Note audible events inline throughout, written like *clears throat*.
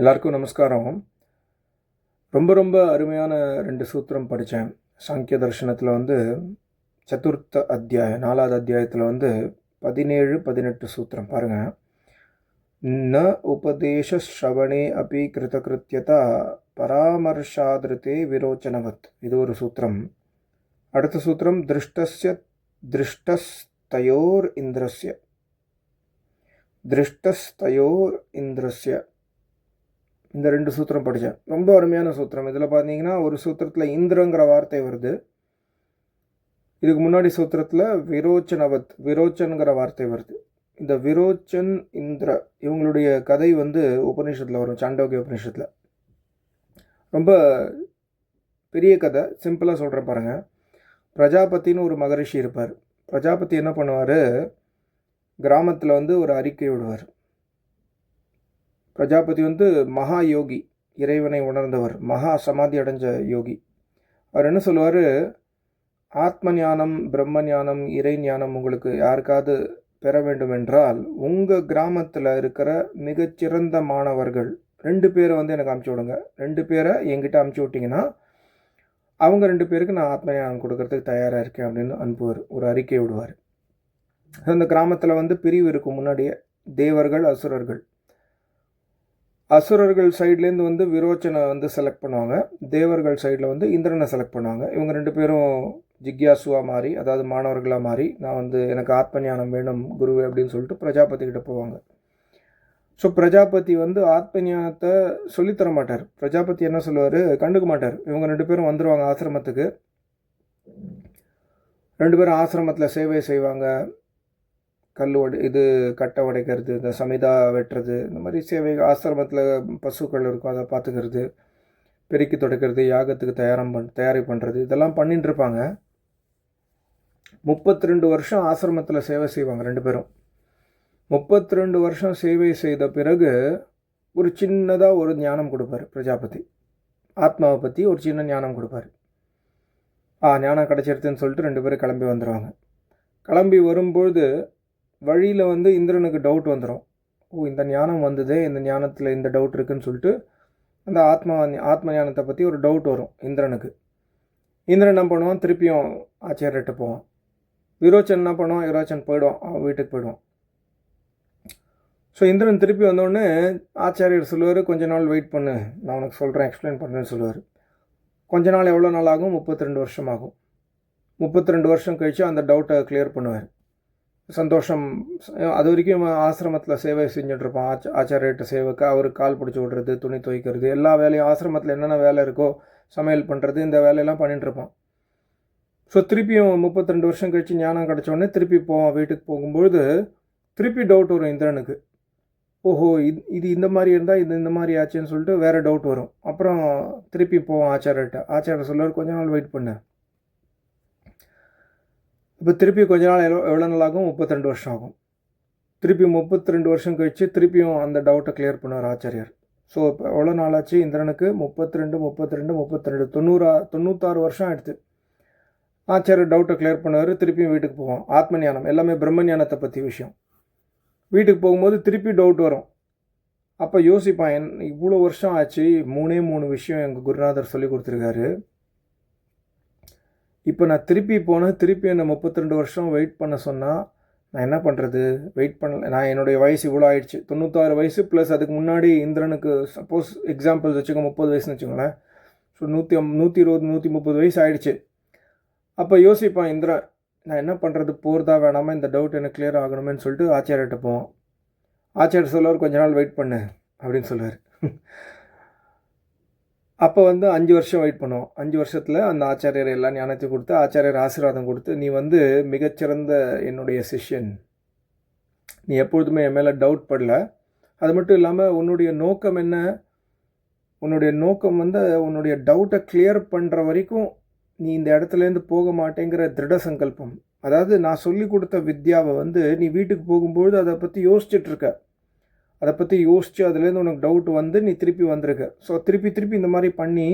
எல்லாருக்கும் நமஸ்காரம். ரொம்ப ரொம்ப அருமையான ரெண்டு சூத்திரம் படித்தேன். சாங்கிய தர்ஷனத்தில் வந்து சதுர்த்த அத்தியாயம் நாலாவது அத்தியாயத்தில் வந்து பதினேழு பதினெட்டு சூத்திரம் பாருங்கள் ந உபதேச ஸ்ரவணே அபி கிருதகிருத்தியதா பராமர்ஷாதிருத்தே விரோச்சனவத். இது ஒரு சூத்திரம். அடுத்த சூத்திரம் திருஷ்டஸ்ய திருஷ்டஸ்தயோர் இந்திரஸ்ய. திருஷ்டஸ்தயோர் இந்திரஸ்ய. இந்த ரெண்டு சூத்திரம் படித்தேன் ரொம்ப அருமையான சூத்திரம். இதில் பார்த்தீங்கன்னா ஒரு சூத்திரத்தில் இந்திரங்கிற வார்த்தை வருது. இதுக்கு முன்னாடி சூத்திரத்தில் விரோச்சனவத் விரோச்சன்கிற வார்த்தை வருது. இந்த விரோச்சன் இந்திர இவங்களுடைய கதை வந்து உபநிஷத்தில் வரும் சாண்டோக்கிய உபநிஷத்தில். ரொம்ப பெரிய கதை சிம்பிளாக சொல்கிறேன் பாருங்கள் பிரஜாபத்தின்னு ஒரு மகரிஷி இருப்பார். பிரஜாபதி என்ன பண்ணுவார்? கிராமத்தில் வந்து ஒரு அறிக்கை விடுவார். பிரஜாபதி வந்து மகா யோகி இறைவனை உணர்ந்தவர் மகா சமாதி அடைஞ்ச யோகி. அவர் என்ன சொல்லுவார்? ஆத்ம ஞானம் பிரம்ம ஞானம் இறை ஞானம் உங்களுக்கு யாருக்காவது பெற வேண்டும் என்றால் உங்கள் கிராமத்தில் இருக்கிற மிகச்சிறந்த மாணவர்கள் ரெண்டு பேரை வந்து எனக்கு அமுச்சு விடுங்க. ரெண்டு பேரை என்கிட்ட அமுச்சு விட்டிங்கன்னா அவங்க ரெண்டு பேருக்கு நான் ஆத்ம ஞானம் கொடுக்கறதுக்கு தயாராக இருக்கேன் அப்படின்னு அனுப்புவார். ஒரு அறிக்கை விடுவார். அந்த கிராமத்தில் வந்து பிரிவு இருக்கும் முன்னாடியே தேவர்கள் அசுரர்கள். அசுரர்கள் சைட்லேருந்து வந்து விரோச்சனை வந்து செலக்ட் பண்ணுவாங்க. தேவர்கள் சைடில் வந்து இந்திரனை செலக்ட் பண்ணுவாங்க. இவங்க ரெண்டு பேரும் ஜிக்யாசுவாக மாறி அதாவது மாணவர்களாக மாறி நான் வந்து எனக்கு ஆத்ம ஞானம் வேணும் குருவே அப்படின்னு சொல்லிட்டு பிரஜாபதி கிட்ட போவாங்க. ஸோ பிரஜாபதி வந்து ஆத்ம ஞானத்தை சொல்லித்தர மாட்டார். பிரஜாபதி என்ன சொல்லுவார்? கண்டுக்க மாட்டார். இவங்க ரெண்டு பேரும் வந்துடுவாங்க ஆசிரமத்துக்கு. ரெண்டு பேரும் ஆசிரமத்தில் சேவை செய்வாங்க. கல் உடை இது கட்டை உடைக்கிறது இந்த சமிதா வெட்டுறது இந்த மாதிரி சேவை ஆசிரமத்தில் பசுக்கள் இருக்கும் அதை பார்த்துக்கிறது பெருக்கி தொடக்கிறது யாகத்துக்கு தயாரம் பண் தயாரி பண்ணுறது இதெல்லாம் பண்ணிட்டு இருப்பாங்க. முப்பத்தி ரெண்டு வருஷம் ஆசிரமத்தில் சேவை செய்வாங்க ரெண்டு பேரும். முப்பத்தி ரெண்டு வருஷம் சேவை செய்த பிறகு ஒரு சின்னதாக ஒரு ஞானம் கொடுப்பார் பிரஜாபதி. ஆத்மாவை பற்றி ஒரு சின்ன ஞானம் கொடுப்பார். ஆ ஞானம் கிடச்சிருதுன்னு சொல்லிட்டு ரெண்டு பேரும் கிளம்பி வந்துடுவாங்க கிளம்பி வரும்பொழுது வழியில் வந்து இந்திரனுக்கு டவுட் வந்துடும் ஓ இந்த ஞானம் வந்ததே இந்த ஞானத்தில் இந்த டவுட் இருக்குன்னு சொல்லிட்டு அந்த ஆத்மா ஆத்ம ஞானத்தை பற்றி ஒரு டவுட் வரும் இந்திரனுக்கு. இந்திரன் என்ன பண்ணுவான்? திருப்பியும் ஆச்சாரியர்கிட்ட போவான். விரோச்சன் என்ன பண்ணுவான்? விரோச்சன் போயிடுவான். அவன் வீட்டுக்கு போயிடுவான். ஸோ இந்திரன் திருப்பி வந்தோடனே ஆச்சாரியர் சொல்லுவார் கொஞ்ச நாள் வெயிட் பண்ணு. நான் உனக்கு சொல்கிறேன் எக்ஸ்பிளைன் பண்ணுறேன்னு சொல்லுவார். கொஞ்ச நாள் எவ்வளோ நாள் ஆகும்? முப்பத்தி ரெண்டு வருஷம் ஆகும். முப்பத்தி ரெண்டு வருஷம் கழித்து அந்த டவுட்டை கிளியர் பண்ணுவார். சந்தோஷம். அது வரைக்கும் ஆசிரமத்தில் சேவை செஞ்சுட்ருப்பான் ஆச்ச ஆச்சாரியிட்ட சேவைக்கு அவருக்கு கால் பிடிச்சி விடுறது துணி துவைக்கிறது எல்லா வேலையும் ஆசிரமத்தில் என்னென்ன வேலை இருக்கோ சமையல் பண்ணுறது இந்த வேலையெல்லாம் பண்ணிட்டுருப்பான். ஸோ திருப்பியும் முப்பத்தி ரெண்டு வருஷம் கழித்து ஞானம் கிடச்சோடனே திருப்பி போவான் வீட்டுக்கு போகும்பொழுது திருப்பி டவுட் வரும் இந்திரனுக்கு. ஓஹோ இது இது இந்த மாதிரி இருந்தால் இது இந்த மாதிரி ஆச்சுன்னு சொல்லிட்டு வேறு டவுட் வரும். அப்புறம் திருப்பி போவான் ஆச்சாரிட்ட ஆச்சாரியர் சொல்லுவார் கொஞ்ச நாள் வெயிட் பண்ணு. இப்போ திருப்பி கொஞ்ச நாள் எவ்வளோ எவ்வளோ நாள் ஆகும் முப்பத்திரெண்டு வருஷம் ஆகும் திருப்பி முப்பத்தி ரெண்டு வருஷம் கழித்து திருப்பியும் அந்த டவுட்டை கிளியர் பண்ணுவார் ஆச்சாரியர். ஸோ இப்போ எவ்வளோ நாள் ஆச்சு இந்திரனுக்கு முப்பத்தி ரெண்டு முப்பத்தி ரெண்டு முப்பத்தி ரெண்டு தொண்ணூறா தொண்ணூத்தாறு வருஷம் ஆயிடுச்சு. ஆச்சாரியர் டவுட்டை கிளியர் பண்ணுவார் திருப்பியும் வீட்டுக்கு போவோம். ஆத்ம ஞானம் எல்லாமே பிரம்ம ஞானத்தை பற்றி விஷயம். வீட்டுக்கு போகும்போது திருப்பி டவுட் வரும். அப்போ யோசிப்பான் என் இவ்வளோ வருஷம் ஆச்சு மூணே மூணு விஷயம் எங்கள் குருநாதர் சொல்லி கொடுத்துருக்காரு. இப்போ நான் திருப்பி போனேன் திருப்பி என்னை முப்பத்தி ரெண்டு வருஷம் வெயிட் பண்ண சொன்னால் நான் என்ன பண்ணுறது வெயிட் பண்ணல. நான் என்னுடைய வயசு இவ்வளோ ஆயிடுச்சு. தொண்ணூத்தாறு வயசு ப்ளஸ் அதுக்கு முன்னாடி இந்திரனுக்கு சப்போஸ் எக்ஸாம்பிள்ஸ் வச்சுக்கோங்க முப்பது வயசுன்னு வச்சுக்கோங்களேன். ஸோ நூற்றி நூற்றி இருபது நூற்றி முப்பது வயசு ஆயிடுச்சு. அப்போ யோசிப்பான் இந்திரன் நான் என்ன பண்ணுறது போகிறதா வேணாமா? இந்த டவுட் எனக்கு கிளியர் ஆகணுமேன்னு சொல்லிட்டு ஆச்சாரியர்கிட்ட போவோம் ஆச்சாரிய சொல்லுவார் கொஞ்ச நாள் வெயிட் பண்ணு அப்படின்னு சொல்லுவார். *laughs* அப்போ வந்து அஞ்சு வருஷம் வெயிட் பண்ணுவோம். அஞ்சு வருஷத்தில் அந்த ஆச்சாரியர் எல்லாம் ஞானத்தையும் கொடுத்து ஆச்சாரியர் ஆசீர்வாதம் கொடுத்து நீ வந்து மிகச்சிறந்த என்னுடைய சிஷ்யன். நீ எப்பொழுதுமே என் மேலே டவுட் படல. அது மட்டும் இல்லாமல் உன்னுடைய நோக்கம் என்ன? உன்னுடைய நோக்கம் வந்து உன்னுடைய டவுட்டை கிளியர் பண்ணுற வரைக்கும் நீ இந்த இடத்துலேருந்து போக மாட்டேங்கிற திருட சங்கல்பம். அதாவது நான் சொல்லி கொடுத்த வித்யாவை வந்து நீ வீட்டுக்கு போகும்பொழுது அதை பற்றி யோசிச்சுட்ருக்க அதை பற்றி யோசித்து அதுலேருந்து உனக்கு டவுட் வந்து நீ திருப்பி வந்திருக்க. ஸோ திருப்பி திருப்பி இந்த மாதிரி பண்ணி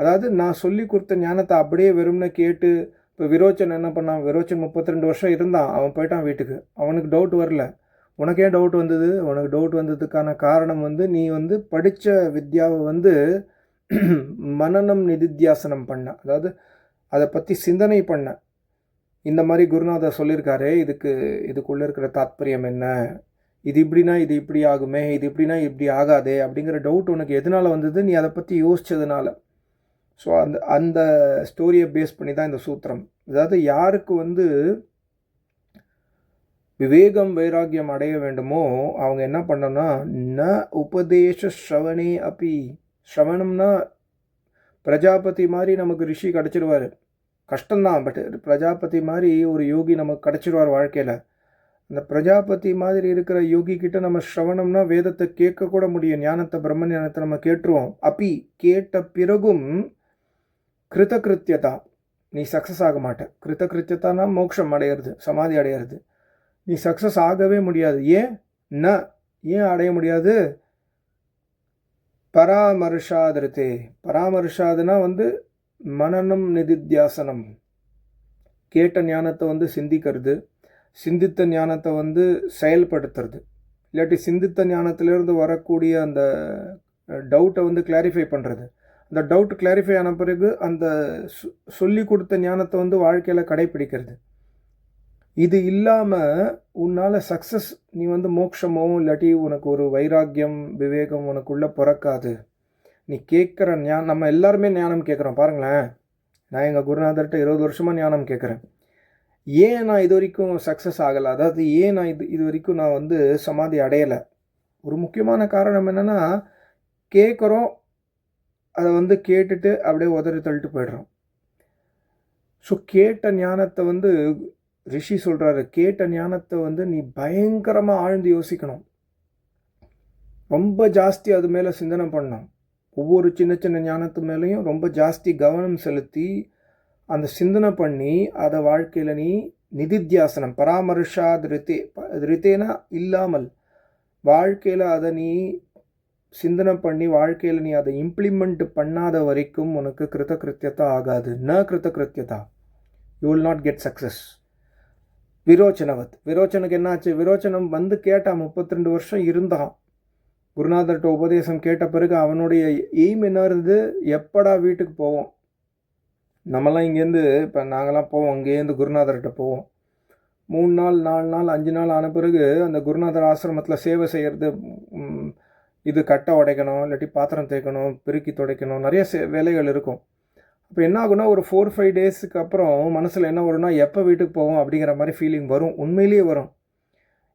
அதாவது நான் சொல்லி கொடுத்த ஞானத்தை அப்படியே வெறும்னு கேட்டு இப்போ விரோச்சன் என்ன பண்ணான்? விரோச்சன் முப்பத்தி ரெண்டு வருஷம் இருந்தான் அவன் போயிட்டான் வீட்டுக்கு. அவனுக்கு டவுட் வரல. உனக்கு ஏன் டவுட் வந்தது. உனக்கு டவுட் வந்ததுக்கான காரணம் வந்து நீ வந்து படித்த வித்யாவை வந்து *clears throat* மனநம் நிதித்தியாசனம் பண்ண. அதாவது அதை பற்றி சிந்தனை பண்ண. இந்த மாதிரி குருநாதர் சொல்லியிருக்காரு இதுக்கு இதுக்குள்ளே இருக்கிற தாத்பரியம் என்ன? இது இப்படின்னா இது இப்படி ஆகுமே இது இப்படின்னா இப்படி ஆகாதே அப்படிங்கிற டவுட் உனக்கு எதனால் வந்தது? நீ அதை பற்றி யோசித்ததுனால ஸோ அந்த அந்த ஸ்டோரியை பேஸ் பண்ணி தான் இந்த சூத்திரம். அதாவது யாருக்கு வந்து விவேகம் வைராக்கியம் அடைய வேண்டுமோ அவங்க என்ன பண்ணணும்னா ந உபதேச ஸ்ரவணே அப்பி ஸ்ரவணம்னா பிரஜாபதி மாதிரி நமக்கு ரிஷி கிடச்சிருவார். கஷ்டம்தான் பட் பிரஜாபதி மாதிரி ஒரு யோகி நமக்கு கிடச்சிருவார் வாழ்க்கையில். அந்த பிரஜாபதி மாதிரி இருக்கிற யோகி கிட்ட நம்ம ஸ்ரவணம்னா வேதத்தை கேட்க கூட முடியும். ஞானத்தை பிரம்ம ஞானத்தை நம்ம கேட்டுருவோம். அப்பி கேட்ட பிறகும் கிருத்தகிருத்தியதா நீ சக்ஸஸ் ஆக மாட்ட. கிருத்தகிருத்தியதானா மோட்சம் அடையிறது சமாதி அடையிறது. நீ சக்ஸஸ் ஆகவே முடியாது. ஏன்? ந. ஏன் அடைய முடியாது? பராமர்ஷாதிருத்தே. பராமர்ஷாதுனா வந்து மனநம் நிதித்தியாசனம். கேட்ட ஞானத்தை வந்து சிந்திக்கிறது. சிந்தித்த ஞானத்தை வந்து செயல்படுத்துறது. இல்லாட்டி சிந்தித்த ஞானத்திலேருந்து வரக்கூடிய அந்த டவுட்டை வந்து கிளாரிஃபை பண்ணுறது அந்த டவுட் கிளாரிஃபை ஆன பிறகு அந்த சொல்லி கொடுத்த ஞானத்தை வந்து வாழ்க்கையில் கடைப்பிடிக்கிறது. இது இல்லாமல் உன்னால் சக்ஸஸ் நீ வந்து மோட்சமோ இல்லாட்டி உனக்கு ஒரு வைராக்கியம் விவேகம் உனக்குள்ளே பிறக்காது. நீ கேட்குற ஞானம் நம்ம எல்லாருமே ஞானம் கேட்குறோம் பாருங்களேன். நான் எங்கள் குருநாதர்கிட்ட இருபது வருஷமாக ஞானம் கேட்குறேன். ஏன் நான் இது வரைக்கும் சக்ஸஸ் ஆகலை? அதாவது ஏன் நான் இது இது வரைக்கும் நான் வந்து சமாதி அடையலை? ஒரு முக்கியமான காரணம் என்னென்னா கேட்குறோம் அதை வந்து கேட்டுட்டு அப்படியே உதறி தள்ளிட்டு போயிடுறோம். ஸோ கேட்ட ஞானத்தை வந்து ரிஷி சொல்கிறாரு கேட்ட ஞானத்தை வந்து நீ பயங்கரமாக ஆழ்ந்து யோசிக்கணும். ரொம்ப ஜாஸ்தி அது மேலே சிந்தனை பண்ணணும். ஒவ்வொரு சின்ன சின்ன ஞானத்து மேலேயும் ரொம்ப ஜாஸ்தி கவனம் செலுத்தி அந்த சிந்தனை பண்ணி அதை வாழ்க்கையில் நீ நிதித்தியாசனம் பராமரிஷாத் ரித்தே ரித்தேனா இல்லாமல் வாழ்க்கையில் அதை நீ சிந்தனை பண்ணி வாழ்க்கையில் நீ அதை இம்ப்ளிமெண்ட் பண்ணாத வரைக்கும் உனக்கு கிருத்தகிருத்தியதா ஆகாது. ந கிருத்தகிருத்தியதா? You will not get success விரோச்சனவத். விரோச்சனுக்கு என்னாச்சு? விரோச்சனம் வந்து கேட்டான் முப்பத்தி ரெண்டு வருஷம் இருந்தான். குருநாதர்கிட்ட உபதேசம் கேட்ட பிறகு அவனுடைய எய்ம் என்ன இருந்தது? எப்படா வீட்டுக்கு போவோம்? நம்மலாம் இங்கேருந்து இப்போ நாங்களாம் போவோம் அங்கேருந்து குருநாதர்கிட்ட போவோம். மூணு நாள் நாலு நாள் அஞ்சு நாள் ஆன பிறகு அந்த குருநாதர் ஆசிரமத்தில் சேவை செய்கிறது இது கட்டை உடைக்கணும் இல்லாட்டி பாத்திரம் தேய்க்கணும் பெருக்கி துடைக்கணும் நிறைய சே வேலைகள் இருக்கும். அப்போ என்ன ஆகுனா ஒரு ஃபோர் ஃபைவ் டேஸுக்கு அப்புறம் மனசில் என்ன வரும்னா எப்போ வீட்டுக்கு போவோம் அப்படிங்கிற மாதிரி ஃபீலிங் வரும். உண்மையிலேயே வரும்.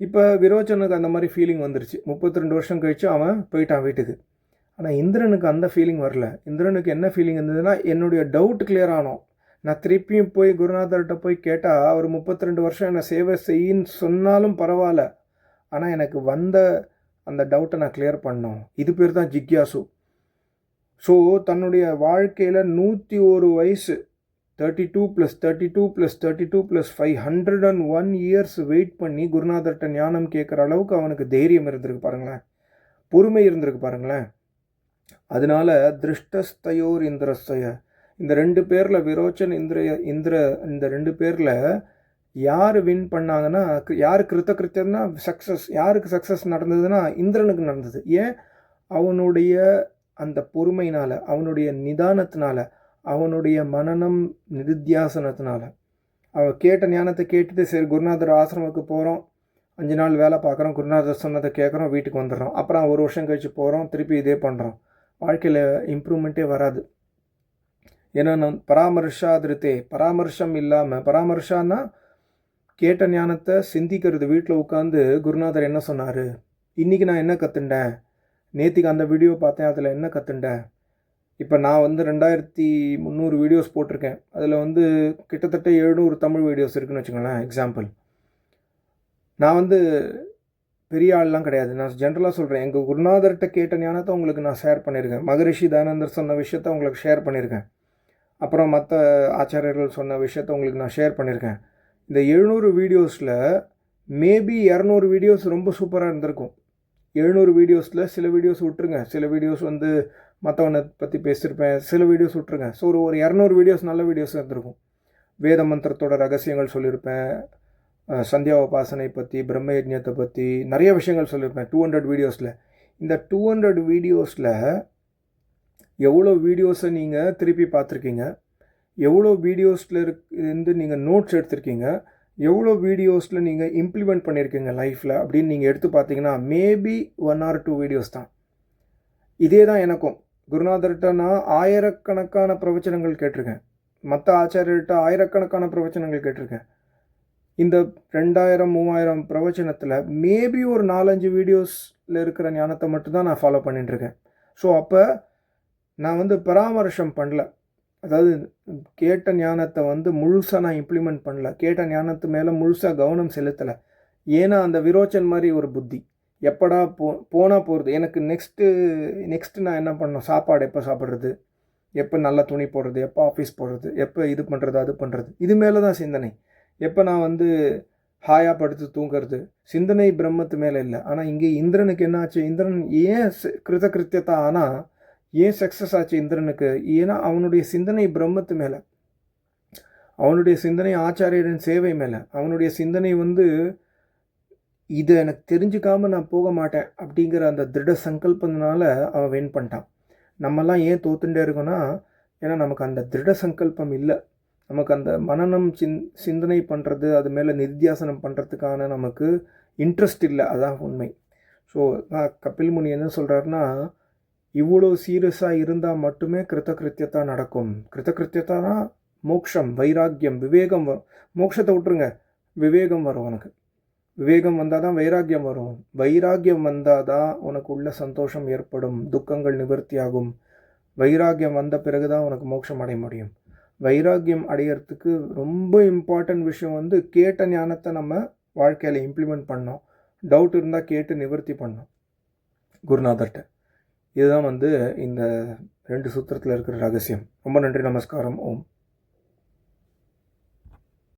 இப்போ விரோச்சனுக்கு அந்த மாதிரி ஃபீலிங் வந்துருச்சு. முப்பத்தி ரெண்டு வருஷம் கழிச்சு அவன் போயிட்டான் வீட்டுக்கு. ஆனால் இந்திரனுக்கு அந்த ஃபீலிங் வரல. இந்திரனுக்கு என்ன ஃபீலிங் இருந்ததுன்னா என்னுடைய டவுட் கிளியர் ஆனோம். நான் திருப்பியும் போய் குருநாதர்கிட்ட போய் கேட்டால் அவர் முப்பத்தி ரெண்டு வருஷம் என்னை சேவை செய்யின்னு சொன்னாலும் பரவாயில்ல. ஆனால் எனக்கு வந்த அந்த டவுட்டை நான் கிளியர் பண்ணோம். இது பேர் தான் ஜிக்யாசு. ஸோ தன்னுடைய வாழ்க்கையில் நூற்றி ஒரு வயசு thirty two plus thirty two plus thirty two plus five hundred and one years wait பண்ணி குருநாதர்கிட்ட ஞானம் கேட்குற அளவுக்கு அவனுக்கு தைரியம் இருந்திருக்கு பாருங்களேன். பொறுமை இருந்திருக்கு பாருங்களேன். அதனால திருஷ்டஸ்தயோர் இந்திரஸ்தய. இந்த ரெண்டு பேரில் விரோச்சன் இந்திரிய இந்திர இந்த ரெண்டு பேரில் யார் வின் பண்ணாங்கன்னா யார் கிருத்த கிருத்தம்னா சக்ஸஸ் யாருக்கு சக்ஸஸ் நடந்ததுன்னா இந்திரனுக்கு நடந்தது. ஏன்? அவனுடைய அந்த பொறுமையினால் அவனுடைய நிதானத்தினால அவனுடைய மனநம் நிதித்தியாசனத்தினால. அவன் கேட்ட ஞானத்தை கேட்டுட்டு சரி குருநாதர் ஆசிரமத்துக்கு போகிறோம் அஞ்சு நாள் வேலை பார்க்குறோம் குருநாதர் சொன்னதை கேட்குறோம் வீட்டுக்கு வந்துடுறோம். அப்புறம் ஒரு வருஷம் கழித்து போகிறோம் திருப்பி இதே பண்ணுறோம் வாழ்க்கையில் இம்ப்ரூவ்மெண்ட்டே வராது. ஏன்னா நான் பராமர்ஷாதிருத்தே பராமர்ஷம் இல்லாமல் பராமர்ஷான்னா கேட்ட ஞானத்தை சிந்திக்கிறது. வீட்டில் உட்காந்து குருநாதர் என்ன சொன்னார்? இன்றைக்கி நான் என்ன கற்றுண்டேன் நேற்றுக்கு அந்த வீடியோ பார்த்தேன் அதில் என்ன கற்றுண்டேன் இப்போ நான் வந்து ரெண்டாயிரத்தி முந்நூறு வீடியோஸ் போட்டிருக்கேன். அதில் வந்து கிட்டத்தட்ட எழுநூறு தமிழ் வீடியோஸ் இருக்குன்னு வச்சுக்கோங்களேன் எக்ஸாம்பிள் நான் வந்து பெரிய ஆள்லாம் கிடையாது. நான் ஜென்ரலாக சொல்கிறேன் எங்கள் குருநாதர்கிட்ட கேட்ட ஞானத்தை உங்களுக்கு நான் ஷேர் பண்ணியிருக்கேன் மகரிஷி தானந்தர் சொன்ன விஷயத்த உங்களுக்கு ஷேர் பண்ணியிருக்கேன் அப்புறம் மற்ற ஆச்சாரியர்கள் சொன்ன விஷயத்த உங்களுக்கு நான் ஷேர் பண்ணியிருக்கேன் இந்த எழுநூறு வீடியோஸில் மேபி இரநூறு வீடியோஸ் ரொம்ப சூப்பராக இருந்திருக்கும். எழுநூறு வீடியோஸில் சில வீடியோஸ் விட்ருங்க சில வீடியோஸ் வந்து மற்றவனை பற்றி பேசியிருப்பேன் சில வீடியோஸ் விட்ருங்க ஸோ ஒரு ஒரு இரநூறு வீடியோஸ் நல்ல வீடியோஸ் இருந்திருக்கும். வேத மந்திரத்தோட ரகசியங்கள் சொல்லியிருப்பேன் சந்தியா உபாசனை பற்றி பிரம்ம யஜ்யத்தை பற்றி நிறைய விஷயங்கள் சொல்லியிருப்பேன். டூ ஹண்ட்ரட் வீடியோஸில் இந்த டூ ஹண்ட்ரட் வீடியோஸில் எவ்வளோ வீடியோஸை நீங்கள் திருப்பி பார்த்துருக்கீங்க? எவ்வளோ வீடியோஸில் இருந்து நீங்கள் நோட்ஸ் எடுத்திருக்கீங்க? எவ்வளோ வீடியோஸில் நீங்கள் இம்ப்ளிமெண்ட் பண்ணியிருக்கீங்க லைஃப்பில் அப்படின்னு நீங்கள் எடுத்து பார்த்தீங்கன்னா maybe one or two videos தான். இதே தான் எனக்கும். குருநாதர்கிட்ட நான் ஆயிரக்கணக்கான பிரவச்சனங்கள் கேட்டிருக்கேன். மற்ற ஆச்சாரியர்கிட்ட ஆயிரக்கணக்கான பிரவச்சனங்கள் கேட்டிருக்கேன். இந்த ரெண்டாயிரம் மூவாயிரம் பிரவச்சனத்தில் மேபி ஒரு நாலஞ்சு வீடியோஸில் இருக்கிற ஞானத்தை மட்டும்தான் நான் ஃபாலோ பண்ணிட்டுருக்கேன். ஸோ அப்போ நான் வந்து பராமர்சம் பண்ணல. அதாவது கேட்ட ஞானத்தை வந்து முழுசாக நான் இம்ப்ளிமெண்ட் பண்ணல. கேட்ட ஞானத்து மேலே முழுசாக கவனம் செலுத்தலை. ஏன்னா அந்த விரோச்சன் மாதிரி ஒரு புத்தி. எப்படா போ போனால் போகிறது எனக்கு நெக்ஸ்ட்டு நெக்ஸ்ட்டு நான் என்ன பண்ணணும்? சாப்பாடு எப்போ சாப்பிட்றது? எப்போ நல்ல துணி போடுறது? எப்போ ஆஃபீஸ் போடுறது? எப்போ இது பண்ணுறது அது பண்ணுறது இது மேலே தான் சிந்தனை. எப்போ நான் வந்து ஹாயாக படுத்து தூங்குறது? சிந்தனை பிரம்மத்து மேலே இல்லை. ஆனால் இங்கே இந்திரனுக்கு என்ன ஆச்சு இந்திரன் ஏன் ச- கிருத கிருத்தியத்தா ஆனால் ஏன் சக்ஸஸ் ஆச்சு இந்திரனுக்கு? ஏன்னா அவனுடைய சிந்தனை பிரம்மத்து மேலே. அவனுடைய சிந்தனை ஆச்சாரியரின் சேவை மேலே. அவனுடைய சிந்தனை வந்து இதை எனக்கு தெரிஞ்சுக்காமல் நான் போக மாட்டேன் அப்படிங்கிற அந்த திருட சங்கல்பத்தினால அவன் வின் பண்ணிட்டான். நம்மெல்லாம் ஏன் தோத்துட்டே இருக்கோன்னா ஏன்னா நமக்கு அந்த திருட சங்கல்பம் இல்லை. நமக்கு அந்த மனநம் சின் சிந்தனை பண்ணுறது அது மேலே நித்தியாசனம் பண்ணுறதுக்கான நமக்கு இன்ட்ரெஸ்ட் இல்லை. அதான் உண்மை. ஸோ நான் கபில் முனி என்ன சொல்கிறாருன்னா இவ்வளோ சீரியஸாக இருந்தால் மட்டுமே கிருத்தகிருத்தியத்தா நடக்கும். கிருத்தகிருத்தியத்தானா? மோக்ஷம் வைராக்கியம் விவேகம் வரும் மோட்சத்தை விட்டுருங்க. விவேகம் வரும் உனக்கு. விவேகம் வந்தால் தான் வைராக்கியம் வரும். வைராக்கியம் வந்தால் தான் உனக்கு உள்ள சந்தோஷம் ஏற்படும். துக்கங்கள் நிவர்த்தியாகும். வைராக்கியம் வந்த பிறகு தான் உனக்கு மோட்சம் அடைய முடியும். வைராக்கியம் அடையிறதுக்கு ரொம்ப இம்பார்ட்டன்ட் விஷயம் வந்து கேட்ட ஞானத்தை நம்ம வாழ்க்கையில் இம்ப்ளிமெண்ட் பண்ணோம். டவுட் இருந்தால் கேட்டு நிவர்த்தி பண்ணோம். குருநாதர்கிட்ட. இதுதான் வந்து இந்த ரெண்டு சூத்திரத்தில் இருக்கிற ரகசியம். ரொம்ப நன்றி நமஸ்காரம். ஓம்.